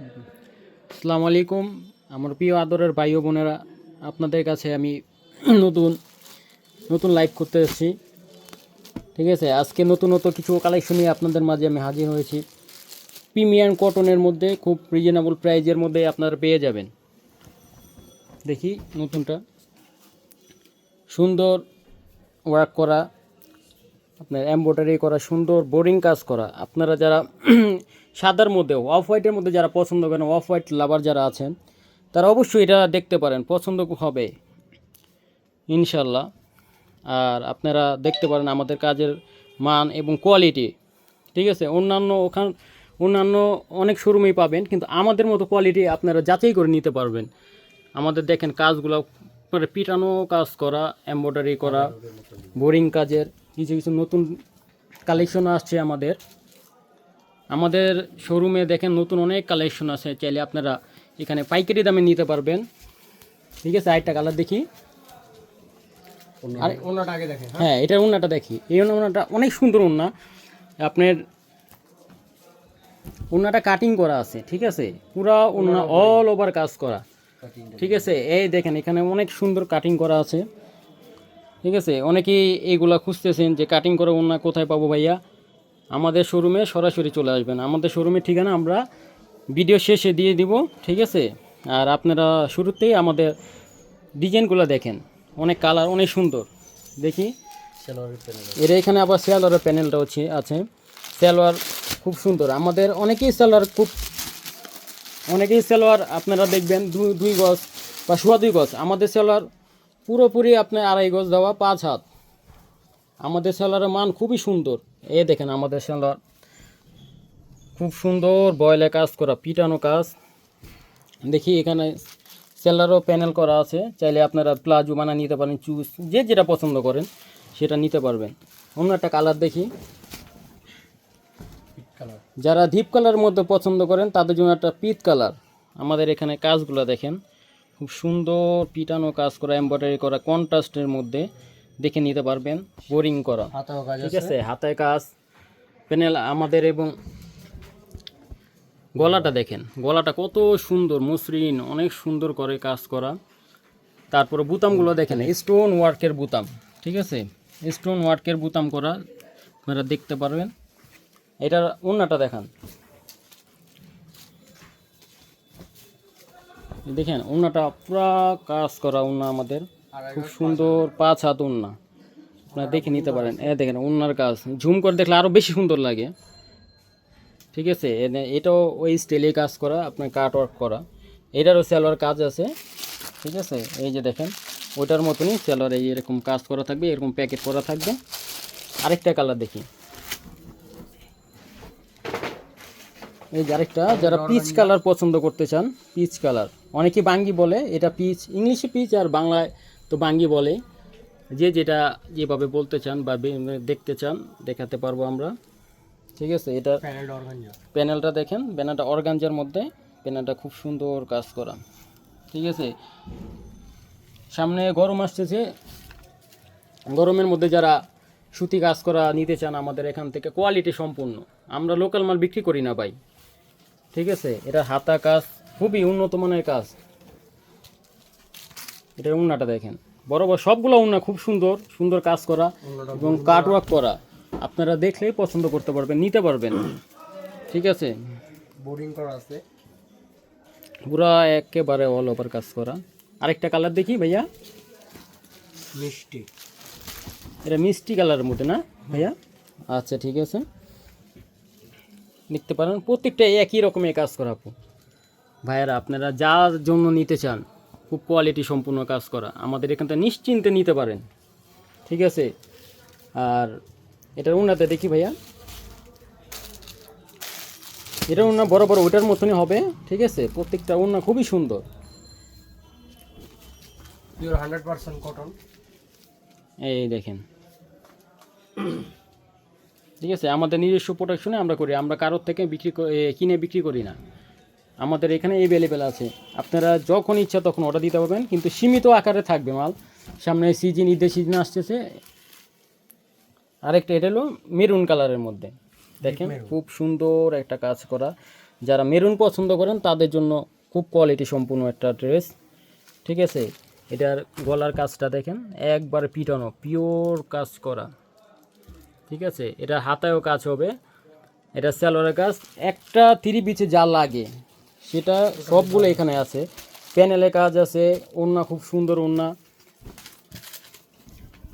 আসসালামু আলাইকুম। আমার প্রিয় আদরের ভাই বোনেরা, আপনাদের কাছে আমি নতুন নতুন লাইভ করতে এসেছি। ঠিক আছে? আজকে নতুন নতুন কিছু কালেকশন নিয়ে আপনাদের মাঝে আমি হাজির হয়েছি। প্রিমিয়াম কটনের মধ্যে খুব রিজনেবল প্রাইজের মধ্যে আপনারা পেয়ে যাবেন। দেখি নতুনটা। সুন্দর ওয়ার্ক করা, আপনার এমব্রয়ডারি করা, সুন্দর বোরিং কাজ করা। আপনারা যারা সাদার মধ্যে অফ হোয়াইটের মধ্যে যারা পছন্দ করেন অফ হোয়াইট লাভার যারা আছেন, তারা অবশ্যই এটা দেখতে পারেন, পছন্দ হবে। ইনশাল্লাহ আর আপনারা দেখতে পারেন আমাদের কাজের মান এবং কোয়ালিটি ঠিক আছে? অন্যান্য ওখান, অন্যান্য অনেক শোরুমেই পাবেন, কিন্তু আমাদের মতো কোয়ালিটি আপনারা যাচাই করে নিতে পারবেন। আমাদের দেখেন কাজগুলো মানে পিটানো কাজ করা এমব্রয়ডারি করা বোরিং কাজের, কিছু কিছু নতুন কালেকশন আসছে আমাদের। আমাদের শোরুমে দেখেন নতুন অনেক কালেকশন আছে চাইলে আপনারা এখানে পাইকারি দামে নিতে পারবেন। ঠিক আছে আরেকটা কালার দেখি। আর ওনাটা আগে দেখেন হ্যাঁ। এটার উন্নাটা দেখি। এই উন্নাটা অনেক সুন্দর উন্না আপনার উন্নাটা কাটিং করা আছে ঠিক আছে? পুরা উন্না অল ওভার কাজ করা। ঠিক আছে এই দেখেন এখানে অনেক সুন্দর কাটিং করা আছে। ঠিক আছে অনেকেই এইগুলা খুঁজতেছেন যে কাটিং করা উন্না কোথায় পাবো ভাইয়া? আমাদের শোরুমে সরাসরি চলে আসবেন। আমাদের শোরুমের ঠিকানা আমরা ভিডিও শেষে দিয়ে দিব ঠিক আছে? আর আপনারা শুরুতেই আমাদের ডিজাইনগুলো দেখেন। অনেক কালার অনেক সুন্দর। দেখি। এর এখানে আবার সেলোয়ারের প্যানেলটা হচ্ছে আছে। সেলোয়ার খুব সুন্দর। আমাদের অনেকেই সেলোয়ার খুব অনেকেই সেলোয়ার আপনারা দেখবেন দুই দুই গজ বা সোয়া দুই গজ। আমাদের সেলোয়ার পুরোপুরি আপনার আড়াই গজ দেওয়া পাঁচ হাত। আমাদের সেলোয়ারের মান খুবই সুন্দর। এ দেখেন আমাদের সেলোয়ার খুব সুন্দর বয়লে কাজ করা, পিটানো কাজ। দেখি এখানে সেলারও প্যানেল করা আছে, চাইলে আপনারা প্লাজো বানা নিতে পারেন, চুজ যে যেটা পছন্দ করেন, সেটা নিতে পারবেন। অন্য একটা কালার দেখি। কালার যারা ডিপ কালারের মধ্যে পছন্দ করেন, তাদের জন্য একটা পিত কালার আমাদের এখানে কাজগুলো দেখেন, খুব সুন্দর পিটানো কাজ করা এমব্রয়ডারি করা কন্ট্রাস্টের মধ্যে। দেখে নিতে পারবেন। বোরিং করা। ঠিক আছে? হাতে কাজ। প্যানেল আমাদের এবং গলাটা দেখেন। গলাটা কত সুন্দর মসৃণ অনেক সুন্দর করে কাজ করা। তারপরে বুতামগুলো দেখেন স্টোন ওয়ার্কের বুতাম। ঠিক আছে? স্টোন ওয়ার্কের বুতাম করা আপনারা দেখতে পারবেন। এটার ওন্নাটা দেখান। দেখেন ওন্নাটা পুরা কাজ করা ওন্না আমাদের। খুব সুন্দর পাঁচ হাত ওন্না আপনারা দেখে নিতে পারেন। এ দেখেন ওনার কাজ। ঝুম করে দেখলে আরও বেশি সুন্দর লাগে। ঠিক আছে? এটাও ওই স্টাইলে কাজ করা আপনার কাট ওয়ার্ক করা। এটারও সেলোয়ার কাজ আছে। ঠিক আছে? এই যে দেখেন ওটার মতনই সেলোয়ার এই এরকম কাজ করা থাকবে এরকম প্যাকেট করা থাকবে। আরেকটা কালার দেখি। এই যে আরেকটা যারা পিচ কালার পছন্দ করতে চান পিচ কালার অনেকে বাঙ্গি বলে এটা পিচ ইংলিশে পিচ আর বাংলায় তো বাঙ্গি বলে যে যেটা যেভাবে বলতে চান বা দেখতে চান দেখাতে পারব আমরা। ঠিক আছে? এটা প্যানেলটা দেখেন প্যানেলটা অর্গানজার মধ্যে প্যানেলটা খুব সুন্দর কাজ করা। ঠিক আছে? সামনে গরম আসতেছে। গরমের মধ্যে যারা সুতি কাজ করা নিতে চান আমাদের এখান থেকে কোয়ালিটি সম্পূর্ণ। আমরা লোকাল মাল বিক্রি করি না ভাই। ঠিক আছে? এটা হাতা কাজ খুবই উন্নত মানের কাজ। এটার উন্নাটা দেখেন। বড় বড় সবগুলো উন্না খুব সুন্দর সুন্দর কাজ করা এবং কাট ওয়ার্ক করা। আপনারা দেখলেই পছন্দ করতে পারবেন নিতে পারবেন। ঠিক আছে? বোরিং করা আছে। পুরা একেবারে অল ওভার কাজ করা। আরেকটা কালার দেখি ভাইয়া। মিষ্টি। এটা মিষ্টি কালারের মধ্যে না ভাইয়া? আচ্ছা ঠিক আছে। দেখতে পারেন প্রত্যেকটা একই রকমের কাজ করা আপু। ভাইয়ারা আপনারা যার জন্য নিতে চান খুব কোয়ালিটি সম্পূর্ণ কাজ করা। আমাদের এখান থেকে নিশ্চিন্তে নিতে পারেন। ঠিক আছে? আর এটার উন্নাতে দেখি ভাইয়া। এটা উন্না বড় বড় ওইটার মতনই হবে ঠিক আছে? প্রত্যেকটা উন্না খুবই সুন্দর। পিওর হান্ড্রেড পার্সেন্ট কটন এই দেখেন। ঠিক আছে? আমাদের নিজস্ব প্রোডাকশনে আমরা করি। আমরা কারোর থেকে বিক্রি কিনে বিক্রি করি না। আমাদের এখানে অ্যাভেলেবেল আছে। আপনারা যখন ইচ্ছা তখন অর্ডার দিতে পারবেন কিন্তু সীমিত আকারে থাকবে মাল। সামনে সিজন ঈদের সিজন আসতেছে। আরেকটা এটা হলো মেরুন কালারের মধ্যে। দেখেন খুব সুন্দর একটা কাজ করা। যারা মেরুন পছন্দ করেন তাদের জন্য খুব কোয়ালিটি সম্পূর্ণ একটা ড্রেস ঠিক আছে? এটার গলার কাজটা দেখেন একবার পিটানো পিওর কাজ করা। ঠিক আছে? এটা হাতায়ও কাজ হবে। এটা স্যালোয়ারের কাজ। একটা থ্রি বিচে যা লাগে। সেটা সবগুলো এখানে আছে। প্যানেলে কাজ আছে ওড়না খুব সুন্দর ওড়না।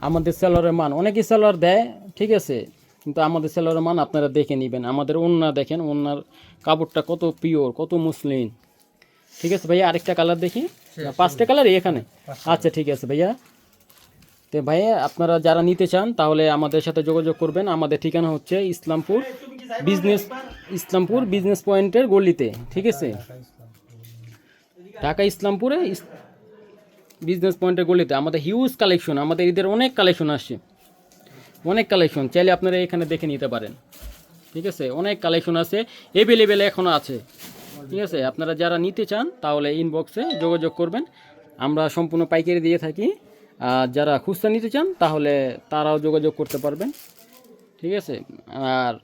আমাদের সেলরের মান অনেকেই সেলর দেয় ঠিক আছে কিন্তু আমাদের সেলরের মান আপনারা দেখে নেবেন। আমাদের ওড়না দেখেন ওড়নার কাপড়টা কত পিওর কত মুসলিম ঠিক আছে ভাইয়া আরেকটা কালার দেখি। পাঁচটা কালার এখানে। আচ্ছা ঠিক আছে ভাইয়া। তো ভাইয়া আপনারা যারা নিতে চান, তাহলে আমাদের সাথে যোগাযোগ করবেন। আমাদের ঠিকানা হচ্ছে ইসলামপুর বিজনেস ইসলামপুর বিজনেস পয়েন্টের গলিতে, ঠিক আছে? ঢাকা ইসলামপুরে বিজনেস পয়েন্টের গলিতে। আমাদের হিউজ কালেকশন আমাদের ঈদের অনেক কালেকশন আসছে। অনেক কালেকশন চাইলে আপনারা এখানে দেখে নিতে পারেন। ঠিক আছে? অনেক কালেকশন আছে এভেলেবেল এখনও আছে। ঠিক আছে? আপনারা যারা নিতে চান, তাহলে ইনবক্সে যোগাযোগ করবেন। আমরা সম্পূর্ণ পাইকারি দিয়ে থাকি। যারা খুচরা নিতে চান, তাহলে তারাও যোগাযোগ করতে পারবেন। ঠিক আছে? আর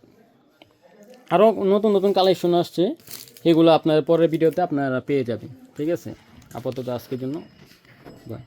আরও নতুন নতুন কালেকশন আসছে, এগুলো আপনার পরের ভিডিওতে আপনারা পেয়ে যাবেন। ঠিক আছে? আপাতত আজকের জন্য বাই